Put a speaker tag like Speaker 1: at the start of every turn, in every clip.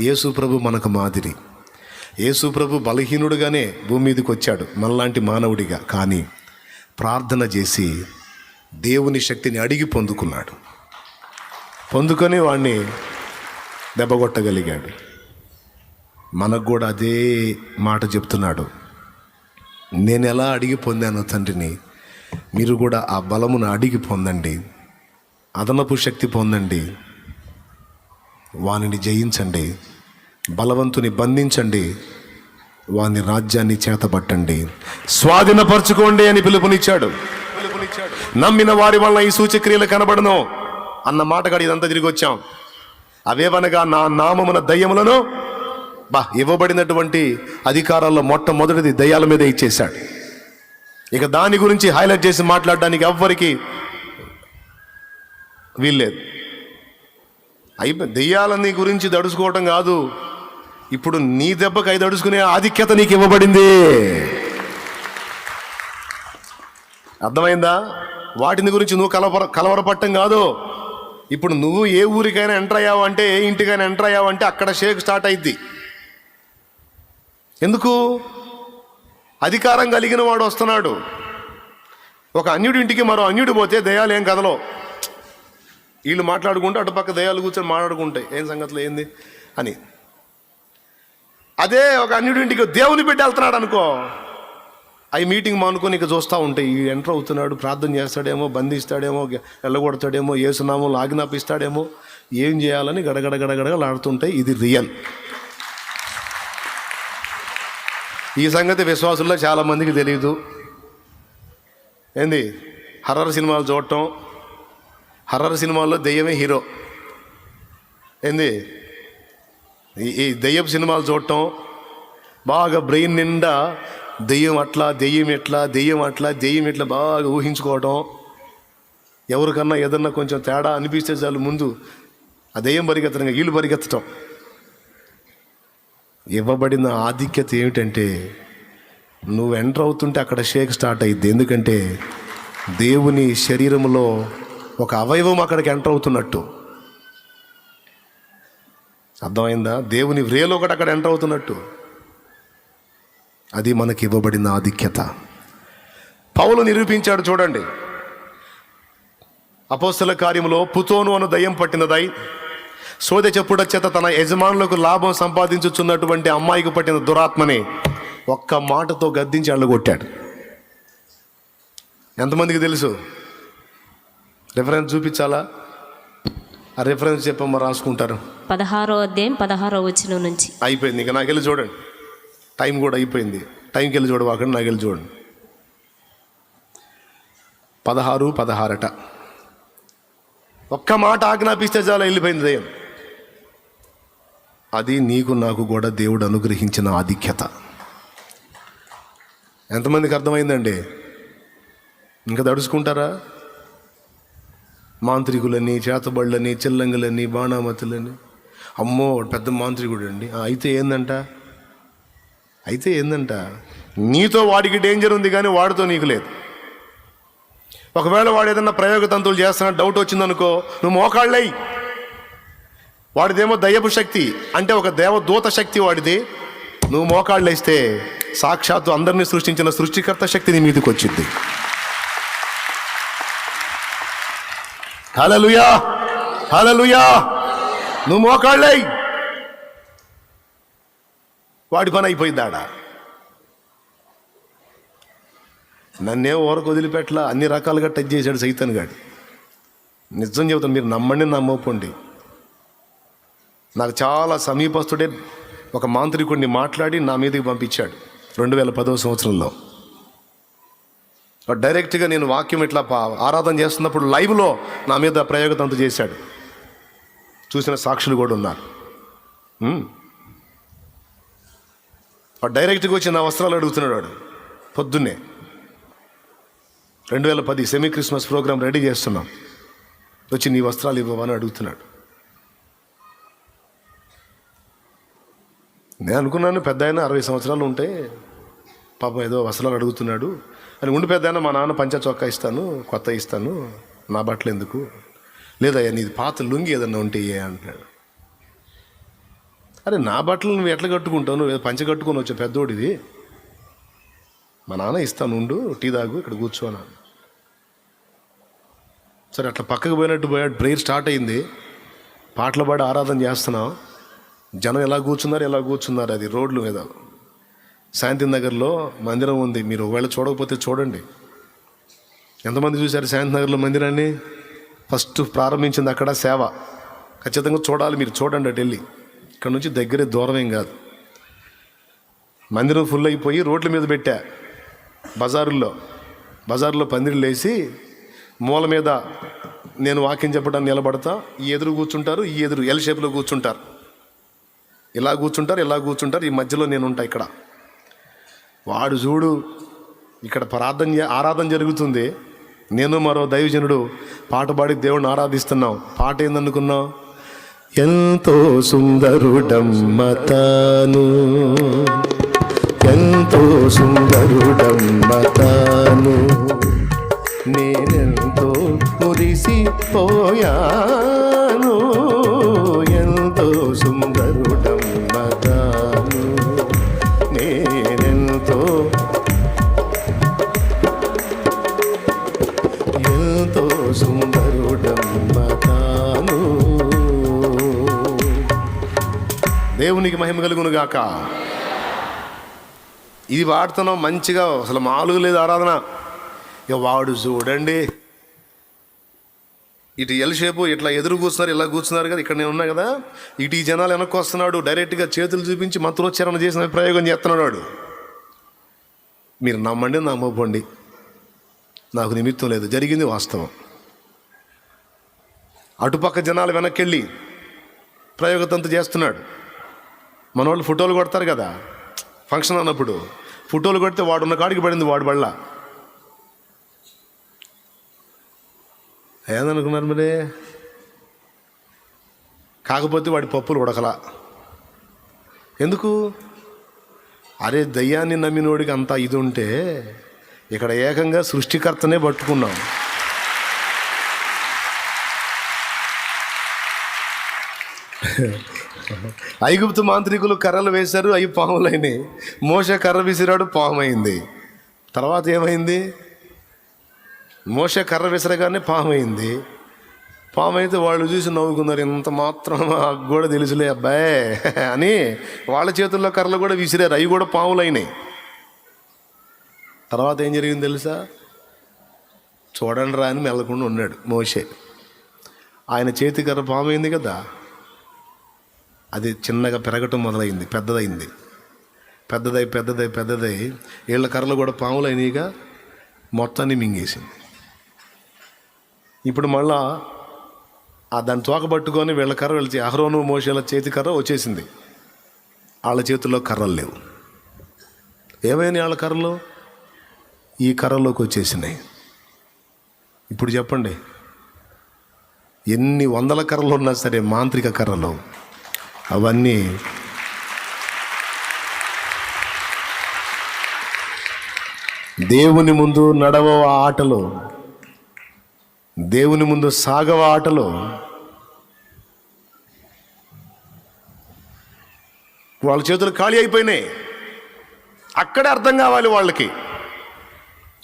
Speaker 1: యేసు ప్రభు మనకు మాదిరి. యేసు ప్రభు బలహీనుడుగానే భూమి మీదకి వచ్చాడు మనలాంటి మానవుడిగా. కానీ ప్రార్థన చేసి దేవుని శక్తిని అడిగి పొందుకున్నాడు. పొందుకొని వాడిని దెబ్బగొట్టగలిగాడు. మనకు కూడా అదే మాట చెప్తున్నాడు. నేను ఎలా అడిగి పొందాను తండ్రిని? మీరు కూడా ఆ బలమును అడిగి పొందండి. అదనపు శక్తి పొందండి. వానిని జయించండి. బలవంతుని బంధించండి. వాని రాజ్యాన్ని చేతబట్టండి. స్వాధీనపరచుకోండి అని పిలుపునిచ్చాడు. నమ్మిన వారి వలన ఈ సూచక్రియలు కనబడను. అన్న మాట కాడి ఇదంతా తిరిగి వచ్చాం అవేవనగా నా నామమున దయ్యములను బా ఇవ్వబడినటువంటి అధికారాల్లో మొట్టమొదటిది దయ్యాల మీద ఇచ్చేశాడు. ఇక దాని గురించి హైలైట్ చేసి మాట్లాడడానికి ఎవ్వరికి వీల్లేదు. అయిపోయి దెయ్యాలని గురించి దడుచుకోవటం కాదు. ఇప్పుడు నీ దెబ్బకి ఐదు అడుచుకునే ఆధిక్యత నీకు ఇవ్వబడింది. అర్థమైందా? వాటిని గురించి నువ్వు కలవర కలవరపట్టం కాదు. ఇప్పుడు నువ్వు ఏ ఊరికైనా ఎంటర్ అయ్యావు అంటే ఏ ఇంటికైనా ఎంటర్ అయ్యావు అంటే అక్కడ షేక్ స్టార్ట్ అయింది ఎందుకు? అధికారం కలిగిన వాడు వస్తున్నాడు. ఒక అన్యుడి ఇంటికి మరో అన్యుడు పోతే దయాలు ఏం కదలో? వీళ్ళు మాట్లాడుకుంటూ అటుపక్క దయాలు కూర్చొని మాట్లాడుకుంటాయి ఏం సంగతులు ఏంది? అని. అదే ఒక అన్నిటింటికి దేవుని బిడ్డ వెళ్తున్నాడు అనుకో. అవి మీటింగ్ మానుకొని ఇక చూస్తూ ఉంటాయి ఈ ఎంటర్ అవుతున్నాడు ప్రార్థన చేస్తాడేమో బంధిస్తాడేమో వెళ్ళగొడతాడేమో ఏసునామో ఆజ్ఞాపిస్తాడేమో ఏం చేయాలని గడగడ గడగడగలాడుతుంటాయి ఇది రియల్ ఈ సంగతి విశ్వాసుల్లో చాలామందికి తెలియదు ఏంది? హర్రర్ సినిమాలు చూడటం హర్రర్ సినిమాల్లో దెయ్యమే హీరో. ఏంది? ఈ- దెయ్యపు సినిమాలు చూడటం బాగా బ్రెయిన్ నిండా దెయ్యం అట్లా దెయ్యం ఎట్లా దెయ్యం అట్లా దెయ్యం ఎట్లా బాగా ఊహించుకోవటం. ఎవరికన్నా ఏదన్నా కొంచెం తేడా అనిపిస్తే చాలు ముందు ఆ దెయ్యం పరిగెత్తడం వీళ్ళు పరిగెత్తటం. ఇవ్వబడిన ఆధిక్యత ఏమిటంటే నువ్వు ఎంటర్ అవుతుంటే అక్కడ షేక్ స్టార్ట్ అయ్యింది ఎందుకంటే దేవుని శరీరంలో ఒక అవయవం అక్కడికి ఎంటర్ అవుతున్నట్టు. అర్థమైందా? దేవుని వ్రేలో ఒకటి అక్కడ ఎంటర్ అవుతున్నట్టు. అది మనకి ఇవ్వబడిన ఆధిక్యత. పౌలు నిరూపించాడు చూడండి. అపోస్తల కార్యములో పుతోను అను దయ్యం పట్టినదై సోద చెప్పుడ చేత తన యజమానులకు లాభం సంపాదించుచున్నటువంటి అమ్మాయికి పట్టిన దురాత్మని ఒక్క మాటతో గద్దించి అళ్ళగొట్టాడు ఎంతమందికి తెలుసు? రిఫరెన్స్ చూపించాలా? ఆ రిఫరెన్స్ చెప్పమ్మ రాసుకుంటారు
Speaker 2: పదహారో అధ్యాయం పదహారో వచ్చిన నుంచి.
Speaker 1: అయిపోయింది. ఇంకా నాకెళ్ళి చూడండి. టైం కూడా అయిపోయింది. టైంకి వెళ్ళి చూడవాకండి నాకెళ్ళి చూడండి. పదహారు పదహారట. ఒక్క మాట ఆజ్ఞాపిస్తే చాలా వెళ్ళిపోయింది దయ్యం. అది నీకు నాకు కూడా దేవుడు అనుగ్రహించిన ఆధిక్యత. ఎంతమందికి అర్థమైందండి? ఇంకా దడుచుకుంటారా మాంత్రికులని చేతబళ్ళని చిల్లంగులని బాణామతులని. అమ్మో పెద్ద మాంత్రికుడు అండి అయితే ఏందంట? అయితే ఏందంట? నీతో వాడికి డేంజర్ ఉంది కానీ వాడితో నీకు లేదు. ఒకవేళ వాడు ఏదన్నా ప్రయోగ తంతువులు చేస్తున్నా డౌట్ వచ్చిందనుకో నువ్వు మోకాళ్ళై. వాడిదేమో దయ్యపు శక్తి అంటే ఒక దేవదూత శక్తి వాడిది. నువ్వు మోకాళ్ళేస్తే సాక్షాత్తు అందరినీ సృష్టించిన సృష్టికర్త శక్తి నీ మీదకి వచ్చింది. హలలుయా హలలుయా నువ్వు మోకాళ్ళై. వాడి పని అయిపోయిందాడా? నన్నే ఊరకు వదిలిపెట్ల అన్ని రకాలుగా టచ్ చేశాడు సైతాన్ గాడు. నిజం చెబుతాను మీరు నమ్మండి నమ్మకండి నాకు చాలా సమీపస్తుడే ఒక మాంత్రికుడిని మాట్లాడి నా మీదకి పంపించాడు రెండు వేల పదవ సంవత్సరంలో. డైరెక్ట్గా నేను వాక్యం ఇట్లా పా- ఆరాధన చేస్తున్నప్పుడు లైవ్లో నా మీద ప్రయోగతంతు చేశాడు. చూసిన సాక్షులు కూడా ఉన్నారు. వాడు డైరెక్ట్గా వచ్చి నా వస్త్రాలు అడుగుతున్నాడు వాడు. పొద్దున్నే. రెండు వేల పది సెమీ క్రిస్మస్ ప్రోగ్రాం రెడీ చేస్తున్నాం. వచ్చి నీ వస్త్రాలు ఇవ్వమని అడుగుతున్నాడు. నేను అనుకున్నాను పెద్ద ఆయన అరవై సంవత్సరాలు ఉంటే పాపం ఏదో వస్త్రాలు అడుగుతున్నాడు. అని ఉండి పెద్ద మా నాన్న పంచ చొక్కా ఇస్తాను కొత్త ఇస్తాను నా బట్టలు ఎందుకు? లేదయ్యా నీది పాత లుంగి ఏదన్నా ఉంటే ఏ అంటున్నాడు. అరే నా బట్టలు నువ్వు ఎట్లా కట్టుకుంటావు? నువ్వు ఏదో పంచ కట్టుకొని వచ్చా పెద్దోడిది మా నాన్న ఇస్తాను ఉండు టీ తాగు ఇక్కడ కూర్చోనా సరే అట్లా పక్కకు పోయినట్టు పోయాడు ప్రేయర్ స్టార్ట్ అయింది. పాటలు పాడి ఆరాధన చేస్తున్నాం. జనం ఎలా కూర్చున్నారు ఎలా కూర్చున్నారు అది రోడ్ల మీద. శాంతి నగర్లో మందిరం ఉంది మీరు ఒకవేళ చూడకపోతే చూడండి. ఎంతమంది చూశారు శాంతి నగర్లో మందిరాన్ని? ఫస్ట్ ప్రారంభించింది అక్కడ సేవ. ఖచ్చితంగా చూడాలి మీరు చూడండి అటు వెళ్ళి ఇక్కడ నుంచి దగ్గరే దూరమేం కాదు. మందిరం ఫుల్ అయిపోయి రోడ్ల మీద పెట్టా. బజారుల్లో. బజారులో పందిరిలు వేసి మూల మీద నేను వాకింగ్ చెప్పడానికి నిలబడతా. ఈ ఎదురు కూర్చుంటారు ఈ ఎదురు ఎల్ షేప్లో కూర్చుంటారు. ఇలా కూర్చుంటారు ఇలా కూర్చుంటారు. ఈ మధ్యలో నేను ఉంటా ఇక్కడ. వాడు చూడు ఇక్కడ ప్రార్థన ఆరాధన జరుగుతుంది. నేను మరో దైవజనుడు. పాట పాడి దేవుడిని ఆరాధిస్తున్నాం. పాట ఏందనుకున్నాం ఎంతో సుందరుడమ్మతాను. ఎంతో సుందరుడమ్మతాను. నేనెంతో మురిసిపోయాను. కలుగునుగాక. ఇది వాడుతున్నాం మంచిగా అసలు మాలుగు లేదు ఆరాధన. ఇక వాడు చూడండి. ఇటు ఎల్ షేపు ఇట్లా ఎదురు కూర్చున్నారు ఇలా కూర్చున్నారు కదా ఇక్కడ నేను ఉన్నా కదా. ఇటు ఈ జనాలు వెనక్కి వస్తున్నాడు డైరెక్ట్గా చేతులు చూపించి మంత్రోచ్చారణ చేసిన ప్రయోగం చేస్తున్నాడు వాడు. మీరు నమ్మండి నమ్మపోండి నాకు నిమిత్తం లేదు జరిగింది వాస్తవం. అటుపక్క జనాలు వెనక్కి వెళ్ళి ప్రయోగతంతు చేస్తున్నాడు. మన వాళ్ళు ఫోటోలు కొడతారు కదా. ఫంక్షన్ అన్నప్పుడు ఫోటోలు కొడితే వాడు ఉన్న కాడికి పడింది వాడు బళ్ళ. ఏదనుకున్నారు మరి? కాకపోతే వాడి పప్పులు ఉడకలా. ఎందుకు? అరే దయ్యాన్ని నమ్మినోడికి అంతా ఇది ఉంటే ఇక్కడ ఏకంగా సృష్టికర్తనే పట్టుకున్నాం. ఐగుప్తు మాంత్రికులు కర్రలు వేశారు అవి పాములైనాయి. మోస కర్ర విసిరాడు పాము అయింది తర్వాత ఏమైంది? మోస కర్ర విసరగానే పాము అయింది పాము అయితే వాళ్ళు చూసి నవ్వుకున్నారు ఇంత మాత్రం నాకు కూడా తెలుసులే అబ్బాయి అని వాళ్ళ చేతుల్లో కర్రలు కూడా విసిరారు అవి కూడా పాములు అయినాయి తర్వాత ఏం జరిగింది తెలుసా? చూడండి రా అని మెల్లకుండా ఉన్నాడు మోషే. ఆయన చేతి కర్ర పాము అయింది కదా అది చిన్నగా పెరగటం మొదలైంది పెద్దదైంది. పెద్దదై పెద్దదై పెద్దదై వీళ్ళ కర్రలు కూడా పాములు మొత్తాన్ని మింగేసింది. ఇప్పుడు మళ్ళా ఆ దాన్ని తోక పట్టుకొని వీళ్ళ కర్ర వెళ్ళి అహరోను మోసేల చేతి కర్ర వచ్చేసింది. వాళ్ళ చేతుల్లో కర్రలు లేవు. ఏమైనా వాళ్ళ కర్రలు? ఈ కర్రలోకి వచ్చేసినాయి. ఇప్పుడు చెప్పండి ఎన్ని వందల కర్రలు ఉన్నా సరే మాంత్రిక కర్రలు. అవన్నీ దేవుని ముందు నడవ ఆటలు దేవుని ముందు సాగవ ఆటలు వాళ్ళ చేతులు ఖాళీ అయిపోయినాయి. అక్కడే అర్థం కావాలి వాళ్ళకి.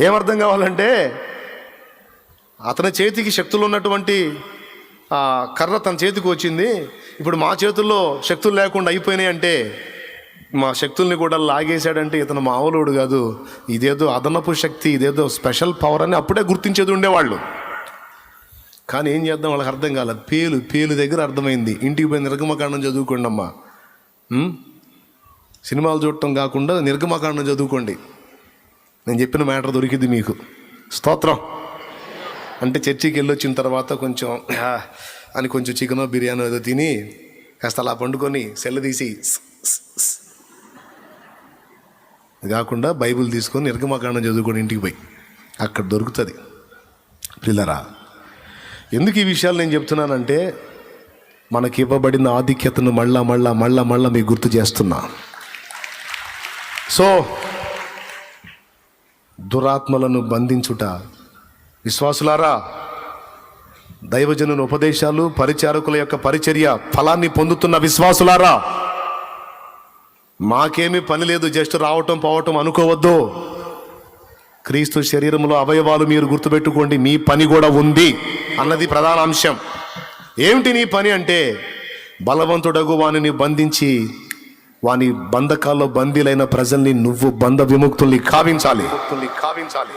Speaker 1: ఏమర్థం కావాలంటే అతని చేతికి శక్తులు ఉన్నటువంటి కర్ర తన చేతికి వచ్చింది. ఇప్పుడు మా చేతుల్లో శక్తులు లేకుండా అయిపోయినాయి అంటే మా శక్తుల్ని కూడా లాగేశాడంటే ఇతను మామూలుడు కాదు. ఇదేదో అదనపు శక్తి ఇదేదో స్పెషల్ పవర్ అని అప్పుడే గుర్తించేది ఉండేవాళ్ళు. కానీ ఏం చేద్దాం వాళ్ళకి అర్థం కాలేదు. పేలు పేలు దగ్గర అర్థమైంది. ఇంటికి పోయి నిర్గమకాండం చదువుకోండి అమ్మా. సినిమాలు చూడటం కాకుండా నిర్గమకాండం చదువుకోండి. నేను చెప్పిన మ్యాటర్ దొరికింది మీకు. స్తోత్రం. అంటే చర్చికి వెళ్ళొచ్చిన తర్వాత కొంచెం అని కొంచెం చికెనో బిర్యానో ఏదో తిని కాస్త అలా పండుకొని సెల్ తీసి కాకుండా బైబిల్ తీసుకొని నిర్గమకాండం చదువుకొని ఇంటికి పోయి. అక్కడ దొరుకుతుంది. పిల్లరా ఎందుకు ఈ విషయాలు నేను చెప్తున్నానంటే మనకి ఇవ్వబడిన ఆధిక్యతను మళ్ళా మళ్ళా మళ్ళా మళ్ళా మీకు గుర్తు చేస్తున్నా. సో దురాత్మలను బంధించుట విశ్వాసులారా దైవజనుని ఉపదేశాలు పరిచారకుల యొక్క పరిచర్య ఫలాన్ని పొందుతున్న విశ్వాసులారా మాకేమీ పని లేదు జస్ట్ రావటం పోవటం అనుకోవద్దు. క్రీస్తు శరీరంలో అవయవాలు మీరు గుర్తుపెట్టుకోండి మీ పని కూడా ఉంది అన్నది ప్రధాన అంశం. ఏమిటి నీ పని అంటే బలవంతుడగు వానిని బంధించి వాని బంధకాల్లో బందీలైన ప్రజల్ని నువ్వు బంధ విముక్తుల్ని కావించాలి. కావించాలి.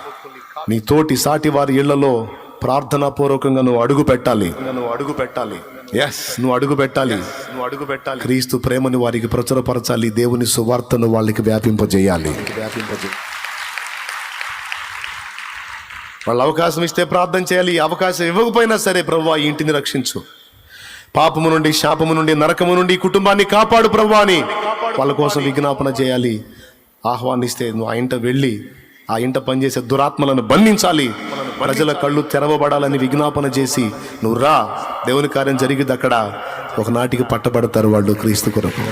Speaker 1: నీ తోటి సాటి వారి ఇళ్ళలో ప్రార్థనా పూర్వకంగా నువ్వు అడుగు పెట్టాలి. నువ్వు అడుగు పెట్టాలి. ఎస్ నువ్వు అడుగు పెట్టాలి. నువ్వు అడుగు పెట్టాలి. క్రీస్తు ప్రేమని వారికి ప్రచురపరచాలి. దేవుని సువార్తను వాళ్ళకి వ్యాపింపజేయాలి. వ్యాపింపజేయాలి. వాళ్ళు అవకాశం ఇస్తే ప్రార్థన చేయాలి. అవకాశం ఇవ్వకపోయినా సరే ప్రభు ఈ ఇంటిని రక్షించు. పాపము నుండి శాపము నుండి నరకము నుండి కుటుంబాన్ని కాపాడు ప్రభు అని వాళ్ళ కోసం విజ్ఞాపన చేయాలి. ఆహ్వానిస్తే నువ్వు ఆ ఇంట వెళ్ళి ఆ ఇంట పనిచేసే దురాత్మలను బంధించాలి. ప్రజల కళ్ళు తెరవబడాలని విజ్ఞాపన చేసి నువ్వు రా దేవుని కార్యం జరిగింది అక్కడ. ఒకనాటికి పట్టబడతారు వాళ్ళు క్రీస్తు కొరకు.